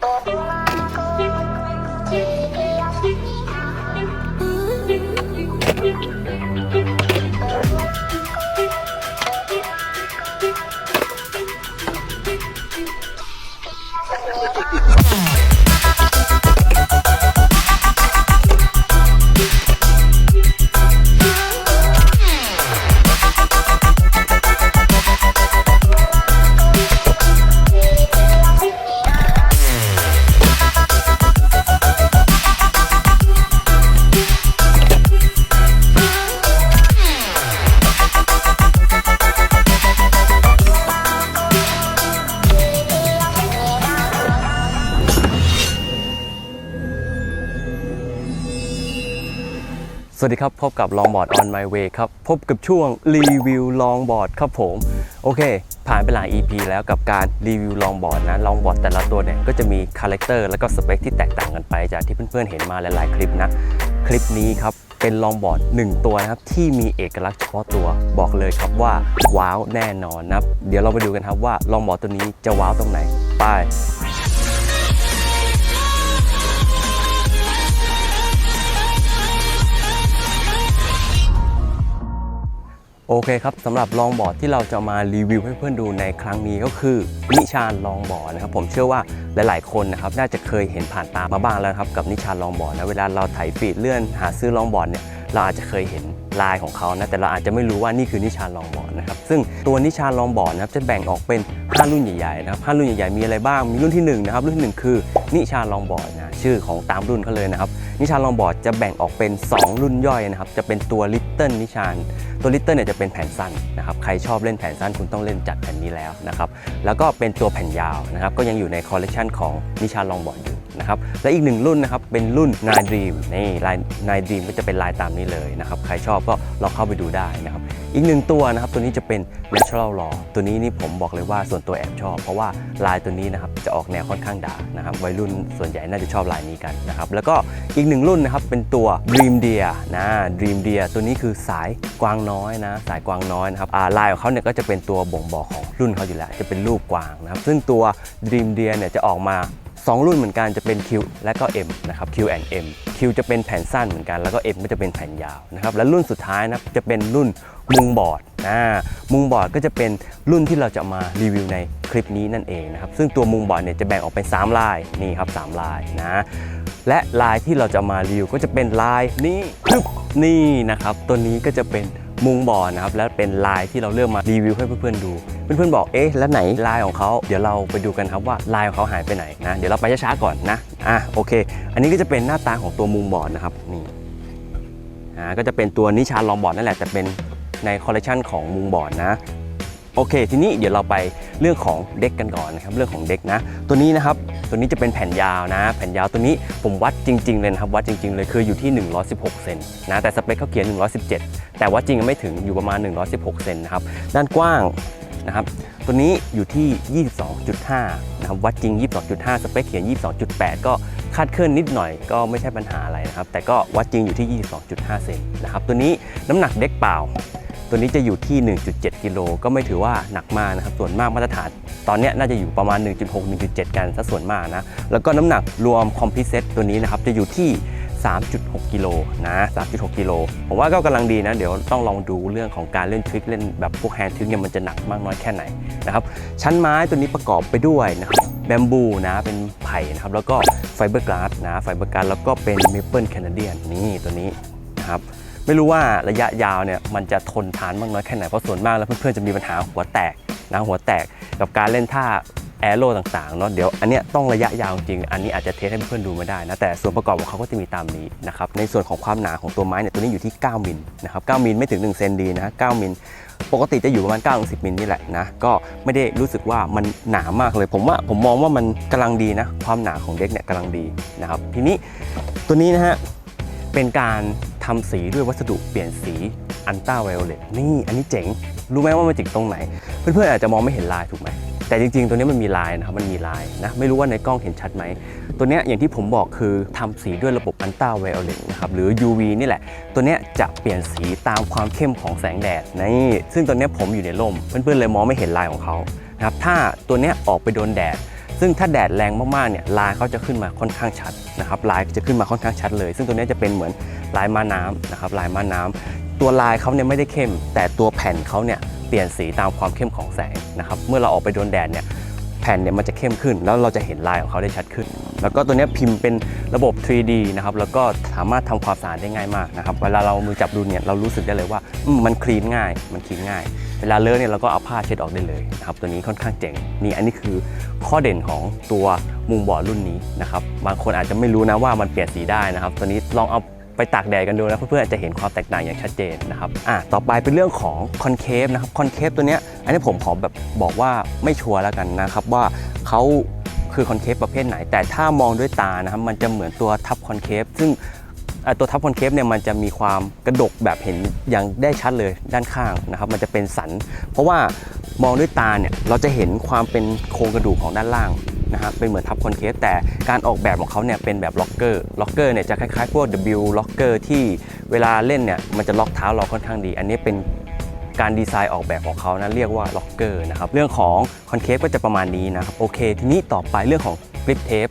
Bye. สวัสดีครับ พบกับลองบอร์ด on my way ครับ พบกับช่วงรีวิวลองบอร์ดครับผม โอเค ผ่านไปหลาย EP แล้วกับการรีวิวลองบอร์ดนะลองบอร์ดแต่ละตัวเนี่ย ก็จะมีคาแรคเตอร์แล้วก็สเปคที่แตกต่างกันไป จากที่เพื่อนๆเห็นมาหลายๆ คลิปนะ คลิปนี้ครับ เป็นลองบอร์ด 1 ตัวนะครับ ที่มีเอกลักษณ์เฉพาะตัวบอกเลยครับว่า ว้าวแน่นอนนะเดี๋ยวเราไปดูกันครับว่าลองบอร์ดตัวนี้จะว้าวตรงไหนไป โอเคครับสำหรับลองบอร์ดที่เราจะมารีวิวให้เพื่อนดูในครั้งนี้ก็คือนิชานลองบอร์ดนะครับผมเชื่อว่าหลาย ๆ คนนะครับน่าจะเคยเห็นผ่านตามาบ้างแล้วครับกับนิชานลองบอร์ดนะเวลาเราถ่ายฟีดเลื่อนหาซื้อลองบอร์ดเนี่ยเราอาจจะเคยเห็นลายของเขานะแต่เราอาจจะไม่รู้ว่านี่คือนิชานลองบอร์ดนะครับซึ่งตัวนิชานลองบอร์ดนะครับจะแบ่งออกเป็น 5 รุ่นใหญ่ๆนะครับ5รุ่นใหญ่ๆมีอะไรบ้างมีรุ่นที่1นะครับรุ่นที่หนึ่งคือนิชานลองบอร์ดนะชื่อของตามรุ่นเขาเลยนะครับ นิชานลองบอร์ดจะแบ่งออกเป็น 2 รุ่นย่อยนะครับ จะเป็นตัวลิตเติ้ลนิชานตัวลิตเติ้ลเนี่ยจะเป็นแผ่นสั้นนะครับ ใครชอบเล่นแผ่นสั้นคุณต้องเล่นจัดแผ่นนี้แล้วนะครับ แล้วก็เป็นตัวแผ่นยาวนะครับ ก็ยังอยู่ในคอลเลกชันของนิชานลองบอร์ดอยู่ นะครับและอีกหนึ่งรุ่นนะครับเป็นรุ่น Nine Dream นี่ลาย Nine Dream ก็จะเป็นลายตามนี้เลยนะครับใครชอบก็ลองเข้าไปดูได้นะครับอีกหนึ่งตัวนะครับตัวนี้จะเป็น Natural Law ตัวนี้นี่ผมบอกเลยว่าส่วนตัวแอบชอบ เพราะว่าลายตัวนี้นะครับจะออกแนวค่อนข้างดาร์กนะครับวัยรุ่นส่วนใหญ่น่าจะชอบลายนี้กันนะครับแล้วก็อีกหนึ่งรุ่นนะครับเป็นตัว Dream Deer นะ Dream Deer ตัวนี้คือสายกวางน้อยนะสายกวางน้อยนะครับลายของเขาเนี่ยก็จะเป็นตัวบ่งบอกของรุ่นเขาอยู่แล้วจะเป็นรูปกวางนะครับซึ่งตัว Dream Deer เนี่ยจะออกมา 2 รุ่นเหมือนกันจะเป็น Q และก็ M นะครับ Q and M Q จะเป็นแผ่นสั้นเหมือนกัน แล้วก็ M ก็จะเป็นแผ่นยาวนะครับ และรุ่นสุดท้ายนะจะเป็นรุ่นมุงบอร์ดนะมุงบอร์ดก็จะเป็นรุ่นที่เราจะมารีวิวในคลิปนี้นั่นเองนะครับ ซึ่งตัวมุงบอร์ดเนี่ยจะแบ่งออกเป็น 3 ลายนี่ครับ3ลายนะ และลายที่เราจะมารีวิวก็จะเป็นลายนี้นี่นะครับ ตัวนี้ก็จะเป็น มุงบอร์ดนะครับและเป็นลายที่เราเลือกมารีวิวให้เพื่อนๆดู เพื่อนๆบอกเอ๊ะแล้วไหนลายของเขาเดี๋ยวเราไปดูกันครับว่าลายของเขาหายไปไหนนะเดี๋ยวเราไปช้าๆก่อนนะอะโอเค อันนี้ก็จะเป็นหน้าตาของตัวมุงบอร์ดนะครับนี่อ่าก็จะเป็นตัวนิชาลองบอร์ดนั่นแหละแต่เป็นในคอลเลคชันของมุงบอร์ดนะ โอเค ทีนี้เดี๋ยวเราไปเรื่องของเด็กกันก่อนนะครับเรื่องของเด็กนะ ตัวนี้นะครับตัวนี้จะเป็นแผ่นยาวนะ แผ่นยาวตัวนี้ผมวัดจริง ๆ เลยนะครับวัดจริง ๆ เลยคืออยู่ที่ 116 เซนนะแต่สเปคเขาเขียน 117 แต่ว่าจริงไม่ถึงอยู่ประมาณ 116 เซนนะครับด้านกว้างนะครับตัวนี้อยู่ที่ 22.5 นะครับ วัดจริง 22.5 สเปคเขียน 22.8 ก็คาดเคลื่อนนิดหน่อยก็ไม่ใช่ปัญหาอะไรนะครับ แต่ก็วัดจริงอยู่ที่ 22.5 เซนนะครับ ตัวนี้น้ำหนักเด็กเปล่า ตัวนี้จะอยู่ที่ 1.7 กิโลก็ไม่ถือว่าหนักมากนะครับ ส่วนมากมาตรฐาน ตอนนี้น่าจะอยู่ประมาณ 1.6 1.7 กันซะส่วนมากนะ แล้วก็น้ำหนักรวมคอมพิเซตตัวนี้นะครับจะอยู่ที่ 3.6 กิโลนะ 3.6 กิโล ผมว่าก็กำลังดีนะ เดี๋ยวต้องลองดูเรื่องของการเล่นทริคเล่นแบบพวกแฮนด์ทริคเนี่ยมันจะหนักมากน้อยแค่ไหนนะครับ ชั้นไม้ตัวนี้ประกอบไปด้วยนะครับแบมบูนะเป็นไผ่นะครับ แล้วก็ไฟเบอร์กลาสนะ ไฟเบอร์กลาสแล้วก็เป็นเมเปิลแคนาเดียนนี่ตัวนี้นะครับ ไม่รู้ว่าระยะยาวเนี่ยมันจะทนทานมากน้อยแค่ไหนเพราะส่วนมากแล้วเพื่อนๆจะมีปัญหาหัวแตกนะหัวแตกกับการเล่นท่าแอโร่ต่างๆเนาะเดี๋ยวอันเนี้ยต้องระยะยาวจริง อันนี้อาจจะเทสให้เพื่อนดูไม่ได้นะแต่ส่วนประกอบของเขาก็จะมีตามนี้นะครับในส่วนของความหนาของตัวไม้เนี่ยตัวนี้อยู่ที่ 9 มิลนะครับ9มิลไม่ถึง1เซนดีนะ9มิลปกติจะอยู่ประมาณ9 10มิลนี่แหละนะก็ไม่ได้รู้สึกว่ามันหนามากเลย ผมว่าผมมองว่ามันกำลังดีนะความหนาของเด็กเนี่ยกำลังดีนะครับทีนี้ตัวนี้นะฮะ เป็นการทำสีด้วยวัสดุเปลี่ยนสีอันต้าไวโอเลตนี่อันนี้เจ๋ง รู้ไหมว่ามันจ๋งตรงไหน เพื่อนๆอาจจะมองไม่เห็นลายถูกไหมแต่จริงๆ ตัวนี้มันมีลายนะครับ มันมีลายนะ ไม่รู้ว่าในกล้องเห็นชัดไหม ตัวนี้อย่างที่ผมบอกคือทำสีด้วยระบบอันต้าไวโอเลตนะครับ หรือ UV นี่แหละ ตัวนี้จะเปลี่ยนสีตามความเข้มของแสงแดดนี่ ซึ่งตัวนี้ผมอยู่ในร่ม เพื่อนๆเลยมองไม่เห็นลายของเขานะครับ ถ้าตัวนี้ออกไปโดนแดด ซึ่งถ้าแดดแรงมากๆเนี่ยลายเขาจะขึ้นมาค่อนข้างชัดนะครับลายจะขึ้นมาค่อนข้างชัดเลย ซึ่งตัวนี้จะเป็นเหมือนลายม้าน้ำนะครับลายม้าน้ำตัวลายเขาเนี่ยไม่ได้เข้ม แต่ตัวแผ่นเขาเนี่ยเปลี่ยนสีตามความเข้มของแสงนะครับเมื่อเราออกไปโดนแดดเนี่ยแผ่นเนี่ยมันจะเข้มขึ้น แล้วเราจะเห็นลายของเขาได้ชัดขึ้น แล้วก็ตัวนี้พิมพ์เป็นระบบ 3D นะครับแล้วก็สามารถทำความสะอาดได้ง่ายมากนะครับเวลาเรามือจับดูเนี่ยเรารู้สึกได้เลยว่ามมันคลีนง่าย มันคลีนง่าย เวลาเลอะเนี่ยเราก็เอาผ้าเช็ดออกได้เลยนะครับตัวนี้ค่อนข้างเจ๋งนี่อันนี้คือข้อเด่นของตัวมุงบอร์ดรุ่นนี้นะครับบางคนอาจจะไม่รู้นะว่ามันเปลี่ยนสีได้นะครับ ตัวนี้ลองเอาไปตากแดดกันดูนะเพื่อนๆจะเห็นความแตกต่างอย่างชัดเจนนะครับอะต่อไปเป็นเรื่องของคอนเคฟนะครับคอนเคฟตัวเนี้ยอันนี้ผมขอแบบบอกว่าไม่ชัวร์แล้วกันนะครับว่าเขาคือคอนเคฟประเภทไหน แต่ถ้ามองด้วยตานะครับมันจะเหมือนตัวทับคอนเคฟซึ่ง ตัวทับคอนเคฟเนี่ยมันจะมีความกระดกแบบเห็นอย่างได้ชัดเลยด้านข้างนะครับ มันจะเป็นสัน เพราะว่ามองด้วยตาเนี่ยเราจะเห็นความเป็นโครงกระดูกของด้านล่างนะครับเป็นเหมือนทับคอนเคฟแต่การออกแบบของเขาเนี่ยเป็นแบบล็อกเกอร์ล็อกเกอร์เนี่ยจะคล้ายๆพวก W ล็อกเกอร์ที่เวลาเล่นเนี่ยมันจะล็อกเท้าเราค่อนข้างดี อันนี้เป็นการดีไซน์ออกแบบของเขานะเรียกว่าล็อกเกอร์นะครับเรื่องของคอนเคฟก็จะประมาณนี้นะครับโอเค ทีนี้ต่อไปเรื่องของกริปเทป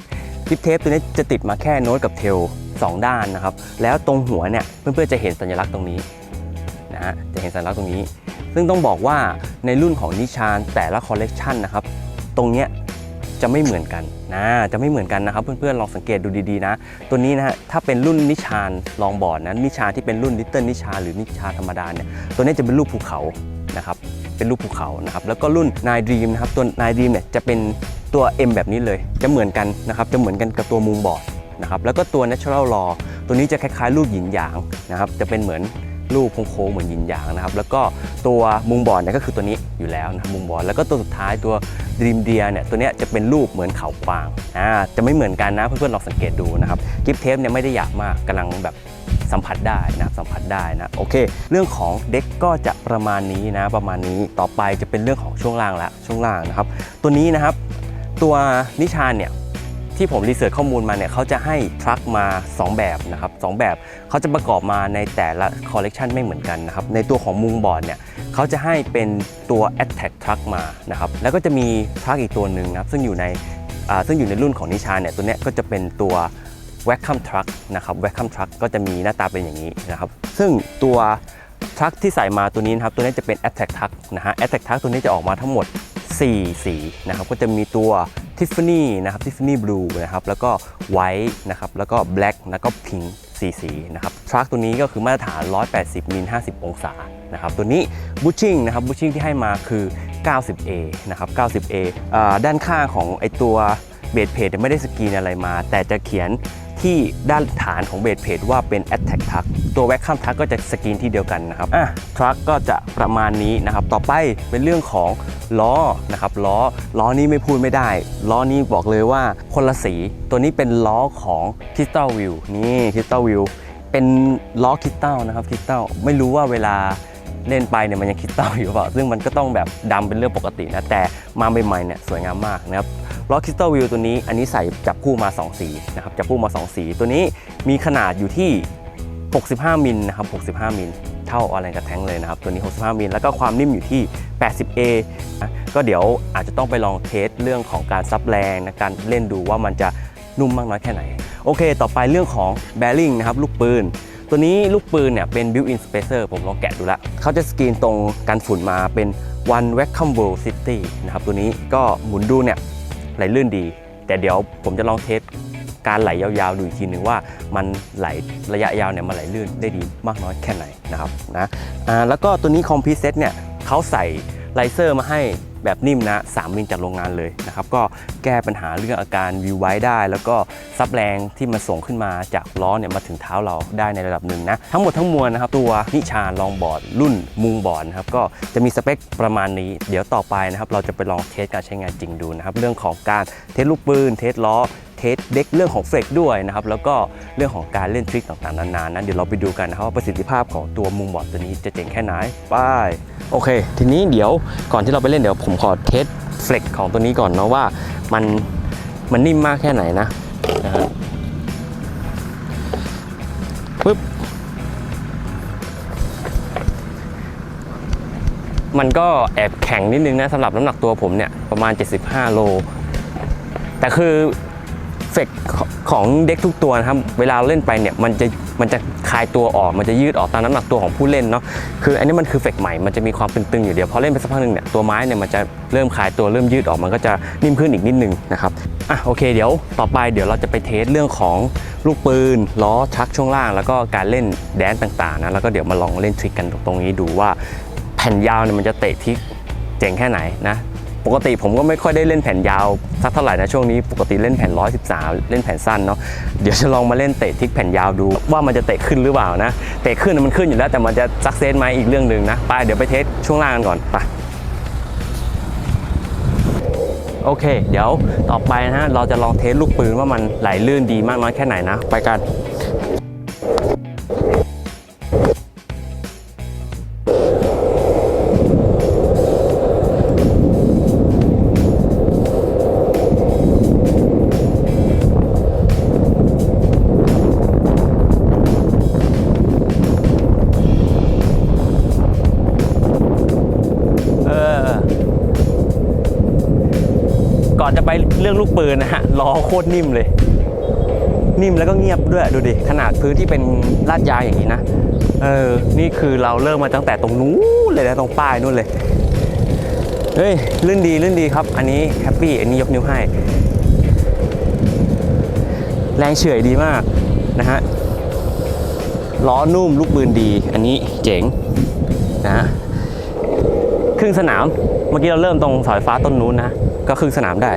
คลิปเทปตัวนี้จะติดมาแค่โน้ตกับเทล สองด้านนะครับ แล้วตรงหัวเนี่ยเพื่อนๆจะเห็นสัญลักษณ์ตรงนี้นะฮะจะเห็นสัญลักษณ์ตรงนี้ ซึ่งต้องบอกว่าในรุ่นของนิชานแต่ละคอลเลกชันนะครับตรงเนี้ยจะไม่เหมือนกันนะจะไม่เหมือนกันนะครับ เพื่อนๆลองสังเกตดูดีๆนะ ตัวนี้นะฮะถ้าเป็นรุ่นนิชานลองบอร์ดนะนิชานที่เป็นรุ่นลิตเติ้ลนิชาหรือนิชาธรรมดาเนี่ยตัวนี้จะเป็นรูปภูเขานะครับเป็นรูปภูเขานะครับแล้วก็รุ่น Nine Dream นะครับตัว Nine Dream เนี่ยจะเป็นตัว M แบบนี้เลย จะเหมือนกันนะครับจะเหมือนกันกับตัวมูงบอร์ด นะครับแล้วก็ตัว Natural Law ตัวนี้จะคล้ายๆ รูปหยินหยางนะครับจะเป็นเหมือนรูปโค้งๆเหมือนหยินหยางนะครับแล้วก็ตัวมุงบอร์ดเนี่ยก็คือตัวนี้อยู่แล้วนะมุงบอร์ดแล้วก็ตัวสุดท้ายตัว Dream Deer เนี่ยตัวนี้จะเป็นรูปเหมือนเขากวางอ่าจะไม่เหมือนกันนะเพื่อนๆลองสังเกตดูนะครับกิฟเทปเนี่ยไม่ได้หยาบมากกำลังแบบสัมผัสได้นะสัมผัสได้นะโอเค เรื่องของเด็กก็จะประมาณนี้นะประมาณนี้ต่อไปจะเป็นเรื่องของช่วงล่างละช่วงล่างนะครับ ตัวนี้นะครับ ตัวนิชานเนี่ย ที่ผมรีเสิร์ชข้อมูลมาเนี่ยเขาจะให้ทรัคมา 2 แบบนะครับสองแบบเขาจะประกอบมาในแต่ละคอลเลกชันไม่เหมือนกันนะครับในตัวของมุงบอร์ดเนี่ยเขาจะให้เป็นตัว Attack Truck มานะครับแล้วก็จะมีทรัคอีกตัวหนึ่งนะครับซึ่งอยู่ในซึ่งอยู่ในรุ่นของนิชาเนี่ยตัวเนี้ยก็จะเป็นตัว w a c u m Truck นะครับ w a c u m Truck ก็จะมีหน้าตาเป็นอย่างนี้นะครับซึ่งตัวทรัคที่ใส่มาตัวนี้นะครับตัวนี้จะเป็น Attack Truck นะฮะ Attack Truck ตัวนี้จะออกมาทั้งหมด 4 สีนะครับก็จะมีตัว ทิฟฟานี่นะครับทิฟฟานี่บลูนะครับแล้วก็ไวท์นะครับแล้วก็แบล็กแล้วก็พิงค์สีสีนะครับทรัคตัวนี้ก็คือมาตรฐาน 180มิล50 องศานะครับตัวนี้บูชชิ่งนะครับบูชชิ่งที่ให้มาคือ 90A นะครับ 90A อ่าด้านข้างของไอตัวเบสเพจไม่ได้สกรีนอะไรมา แต่จะเขียน ที่ด้านฐานของเบสเพจว่าเป็น Attack Truck ตัว w a c u m Truck ก็จะสกรีนที่เดียวกันนะครับอะ Truck ก็จะประมาณนี้นะครับ ต่อไปเป็นเรื่องของล้อนะครับล้อล้อนี้ไม่พูดไม่ได้ ล้อนี้บอกเลยว่าคนละสีตัวนี้เป็นล้อของ Crystal View นี่ Crystal View เป็นล้อคริสตัลนะครับคริสตัลไม่รู้ว่าเวลา เล่นไปเนี่ยมันยังคริสตัลอยู่เปล่า ซึ่งมันก็ต้องแบบดำเป็นเรื่องปกตินะ แต่มาใหม่ๆเนี่ยสวยงามมากนะครับล้อคริสตัลวิวตัวนี้อันนี้ใส่จับคู่มา 2 สีนะครับจับคู่มา 2 สี ตัวนี้มีขนาดอยู่ที่ 65 มิลนะครับ 65 มิล เท่าอะไรกับแท้งเลยนะครับ ตัวนี้ 65 มิล แล้วก็ความนิ่มอยู่ที่ 80A นะก็เดี๋ยวอาจจะต้องไปลองเทสเรื่องของการซับแรงนะการเล่นดูว่ามันจะนุ่มมากน้อยแค่ไหน โอเค ต่อไปเรื่องของแบริ่งนะครับลูกปืน ตัวนี้ลูกปืนเนี่ยเป็น built-in spacer ผมลองแกะดูแล้วเขาจะสกรีนตรงกันฝุ่นมาเป็น one vacuum world city นะครับตัวนี้ก็หมุนดูเนี่ยไหลลื่นดี แต่เดี๋ยวผมจะลองเทสการไหลยาวๆดูอีกทีหนึ่งว่ามันไหลระยะยาวเนี่ยมันไหลลื่นได้ดีมากน้อยแค่ไหนนะครับนะแล้วก็ตัวนี้คอมพิเซตเนี่ยเขาใส่ไลเซอร์มาให้ แบบนิ่มนะ 3 มิลจากโรงงานเลยนะครับ ก็แก้ปัญหาเรื่องอาการวิวไว้ได้ แล้วก็ซับแรงที่มันส่งขึ้นมาจากล้อเนี่ยมาถึงเท้าเราได้ในระดับหนึ่งนะ ทั้งหมดทั้งมวลนะครับตัวนิชาลองบอร์ดรุ่นมุงบอร์ดนะครับก็จะมีสเปคประมาณนี้ เดี๋ยวต่อไปนะครับเราจะไปลองเทสการใช้งานจริงดูนะครับเรื่องของการเทสลูกปืนเทสล้อเทสเด็กเรื่องของเฟรกด้วยนะครับแล้วก็เรื่องของการเล่นทริคต่างๆนานานะเดี๋ยวเราไปดูกันนะครับว่าประสิทธิภาพของตัวมุงบอร์ดตัวนี้จะเจ๋งแค่ไหนไป โอเค ทีนี้เดี๋ยวก่อนที่เราไปเล่นเดี๋ยวผมขอเทสเฟ็กของตัวนี้ก่อนเนาะว่ามันมันนิ่มมากแค่ไหนนะนะฮะปึ๊บมันก็แอบแข็งนิดนึงนะสำหรับน้ำหนักตัวผมเนี่ยประมาณ 75 โล แต่คือเฟก ของเด็กทุกตัวนะครับเวลาเล่นไปเนี่ยมันจะมันจะคลายตัวออกมันจะยืดออกตามน้ำหนักตัวของผู้เล่นเนาะคืออันนี้มันคือเฟกใหม่มันจะมีความตึงๆอยู่เดียวพอเล่นไปสักพักหนึ่งเนี่ยตัวไม้เนี่ยมันจะเริ่มคลายตัวเริ่มยืดออกมันก็จะนิ่มขึ้นอีกนิดนึงนะครับอะโอเคเดี๋ยวต่อไปเดี๋ยวเราจะไปเทสเรื่องของลูกปืนล้อชักช่วงล่าง แล้วก็การเล่นแดนต่างๆนะแล้วก็เดี๋ยวมาลองเล่นทริคกันตรงนี้ดูว่าแผ่นยาวเนี่ยมันจะเตะทิกเจ๋งแค่ไหนนะ ปกติผมก็ไม่ค่อยได้เล่นแผ่นยาวสักเท่าไหร่นะช่วงนี้ปกติเล่นแผ่น 113 เล่นแผ่นสั้นเนาะเดี๋ยวจะลองมาเล่นเตะทิกแผ่นยาวดูว่ามันจะเตะขึ้นหรือเปล่านะเตะขึ้นมันขึ้นอยู่แล้วแต่มันจะซักเซนไหมอีกเรื่องหนึ่งนะไปเดี๋ยวไปเทสช่วงล่างกันก่อนไปโอเค เดี๋ยวต่อไปนะฮะเราจะลองเทสลูกปืนว่ามันไหลลื่นดีมากน้อยแค่ไหนนะ ไปกัน รื่องลูกปืนนะฮะล้อโคตรนิ่มเลย นิ่มแล้วก็เงียบด้วยดูดิขนาดพื้นที่เป็นลาดยางอย่างนี้นะเออนี่คือเราเริ่มมาตั้งแต่ตรงนู้นเลยนะตรงป้ายนู่นเลยเฮ้ยลื่นดีลื่นดีครับ อันนี้แฮปปี้อันนี้ยกนิ้วให้ แรงเฉื่อยดีมากนะฮะล้อนุ่มลูกปืนดี อันนี้เจ๋งนะครึ่งสนามเมื่อกี้เราเริ่มตรงสาไฟฟ้าต้นนู้นนะ ก็ครึ่งสนามได้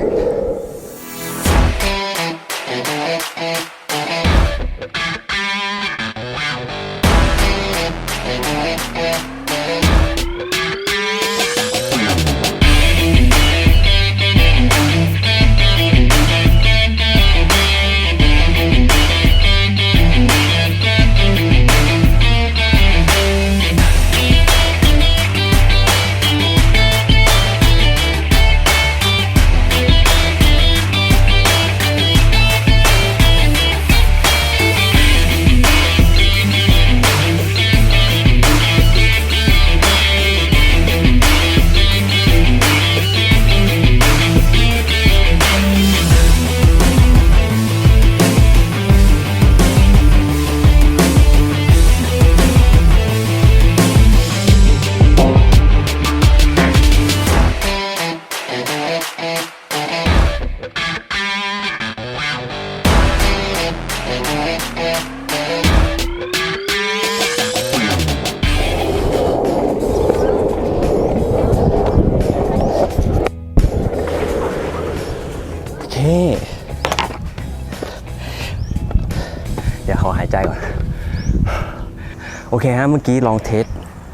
เคฮะเมื่อกี้ลองเทส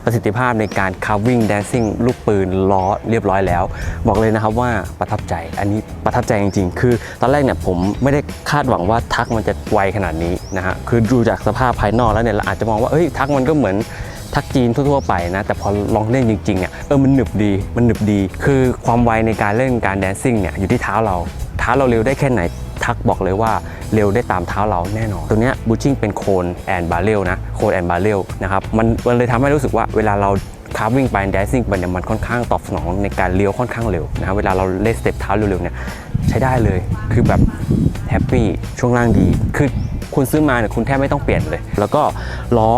ประสิทธิภาพในการ carving dancing ลูกปืนล้อเรียบร้อยแล้ว บอกเลยนะครับว่าประทับใจอันนี้ประทับใจจริง ๆ คือตอนแรกเนี่ยผมไม่ได้คาดหวังว่าทักมันจะไวขนาดนี้นะฮะคือดูจากสภาพภายนอกแล้วเนี่ยเราอาจจะมองว่าเอ้ยทักมันก็เหมือนทักจีนทั่วๆไปนะ แต่พอลองเล่นจริงๆเนี่ยเออมันหนึบดีมันหนึบดี คือความไวในการเล่นการแดนซิ่งเนี่ยอยู่ที่เท้าเราเท้าเราเร็วได้แค่ไหน ทักบอกเลยว่าเร็วได้ตามเท้าเราแน่นอน ตัวเนี้ยบูชิ่งเป็นโคนแอนบาเรลนะโคนแอนบาเรลนะครับมันมันเลยทำให้รู้สึกว่าเวลาเราคาร์วิ่งไปแดนซิ่งไปเนี่ยมันค่อนข้างตอบสนองในการเลี้ยวค่อนข้างเร็วนะเวลาเราเล่นสเต็ปเท้าเร็วๆเนี่ยใช้ได้เลยคือแบบแฮปปี้ช่วงล่างดีคือคุณซื้อมาเนี่ยคุณแทบไม่ต้องเปลี่ยนเลย แล้วก็ล้อ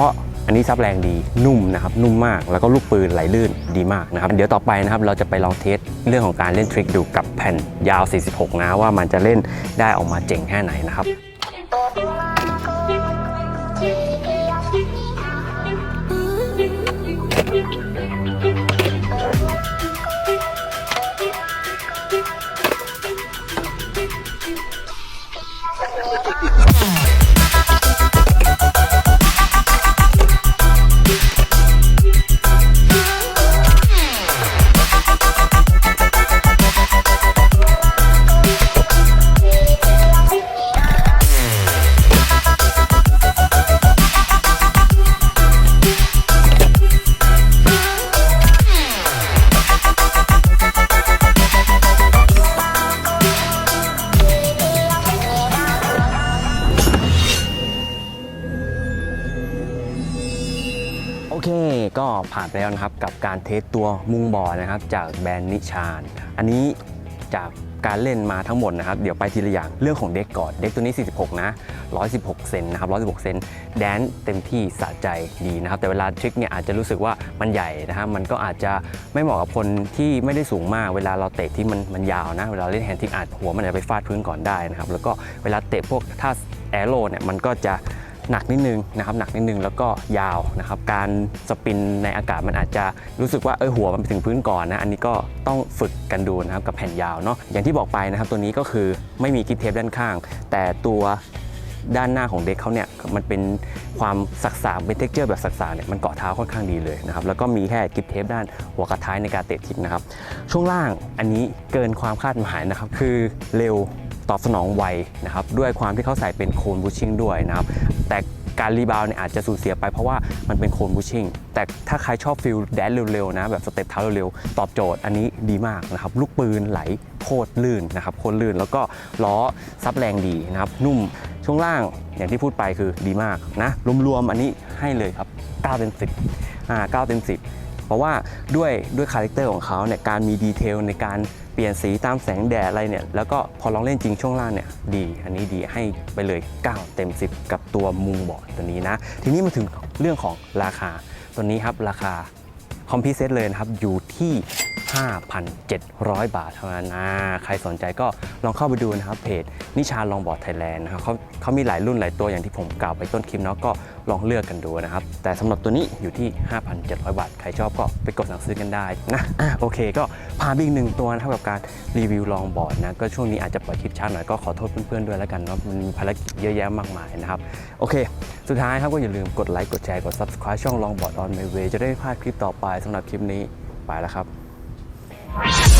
อันนี้ซับแรงดีนุ่มนะครับนุ่มมากแล้วก็ลูกปืนไหลลื่นดีมากนะครับเดี๋ยวต่อไปนะครับเราจะไปลองเทสเรื่องของการเล่นทริคดูกับแผ่นยาว 46 นะว่ามันจะเล่นได้ออกมาเจ๋งแค่ไหนนะครับ สตัวมุงบอร์นะครับ จากแบรนด์นิชานอันนี้จากการเล่นมาทั้งหมดนะครับ เดี๋ยวไปทีละอย่างเรื่องของเด็กก่อน เด็กตัวนี้ 46 นะ 116 เซนนะครับ 116 เซนแดนเต็มที่สะใจดีนะครับ แต่เวลาทริกเนี่ยอาจจะรู้สึกว่ามันใหญ่นะครับมันก็อาจจะไม่เหมาะกับคนที่ไม่ได้สูงมาก เวลาเราเตะที่มันมันยาวนะ เวลาเล่นแฮนด์ทริกอาจหัวมันอาจจะไปฟาดพื้นก่อนได้นะครับ แล้วก็เวลาเตะพวกท่าแอโร่เนี่ยมันก็จะ หนักนิดนึงนะครับหนักนิดนึงแล้วก็ยาวนะครับการสปินในอากาศมันอาจจะรู้สึกว่าเออหัวมันไปถึงพื้นก่อนนะอันนี้ก็ต้องฝึกกันดูนะครับกับแผ่นยาวเนาะอย่างที่บอกไปนะครับตัวนี้ก็คือไม่มีกิฟเทปด้านข้าง แต่ตัวด้านหน้าของเด็กเขาเนี่ยมันเป็นความสักสาเป็นเท็กเจอร์แบบสักสาเนี่ยมันเกาะเท้าค่อนข้างดีเลยนะครับแล้วก็มีแค่กิฟเทปด้านหัวกระท้ายในการเตะทิกนะครับช่วงล่างอันนี้เกินความคาดหมายนะครับคือเร็ว ตอบสนองไวนะครับด้วยความที่เขาใส่เป็นโคนบูชชิ่งด้วยนะครับแต่การรีบาวด์เนี่ยอาจจะสูญเสียไปเพราะว่ามันเป็นโคนบูชชิ่งแต่ถ้าใครชอบฟิลแดนเร็วๆนะแบบสเต็ปเท้าเร็วๆ ตอบโจทย์อันนี้ดีมากนะครับลูกปืนไหลโคตรลื่นนะครับโคตรลื่นแล้วก็ล้อซับแรงดีนะครับนุ่มช่วงล่างอย่างที่พูดไปคือดีมากนะรวมๆอันนี้ให้เลยครับ9เต็ม10อ่า9เต็ม10 เพราะว่าด้วยด้วยคาแรคเตอร์ของเขาเนี่ยการมีดีเทลในการ เปลี่ยนสีตามแสงแดดอะไรเนี่ยแล้วก็พอลองเล่นจริงช่วงล่างเนี่ยดีอันนี้ดีให้ไปเลย 9 เต็ม 10 กับตัวมูบอร์ดตัวนี้นะ ทีนี้มาถึงเรื่องของราคาตัวนี้ครับราคาคอมพิเซตเลยนะครับอยู่ที่ 5,700 บาทเท่านั้นนะใครสนใจก็ลองเข้าไปดูนะครับเพจนิชาลองบอร์ดไทยแลนด์นะครับเขาเขามีหลายรุ่นหลายตัวอย่างที่ผมกล่าวไปต้นคลิปเนาะก็ลองเลือกกันดูนะครับ แต่สำหรับตัวนี้อยู่ที่ 5,700 บาท ใครชอบก็ไปกดสั่งซื้อกันได้นะอะโอเค ก็พาไปอีกหนึ่งตัวนะครับกับการรีวิวลองบอร์ดนะก็ช่วงนี้อาจจะปล่อยคลิปช้าหน่อยก็ขอโทษเพื่อนๆด้วยแล้วกันเนาะมันมีภารกิจเยอะแยะมากมายนะครับโอเค สุดท้ายครับก็อย่าลืมกดไลค์กดแชร์กด subscribe ช่องลองบอร์ดออนไมเวจะได้ไม่พลาดคลิปต่อไปสำหรับคลิปนี้ไปแล้วครับ Bye.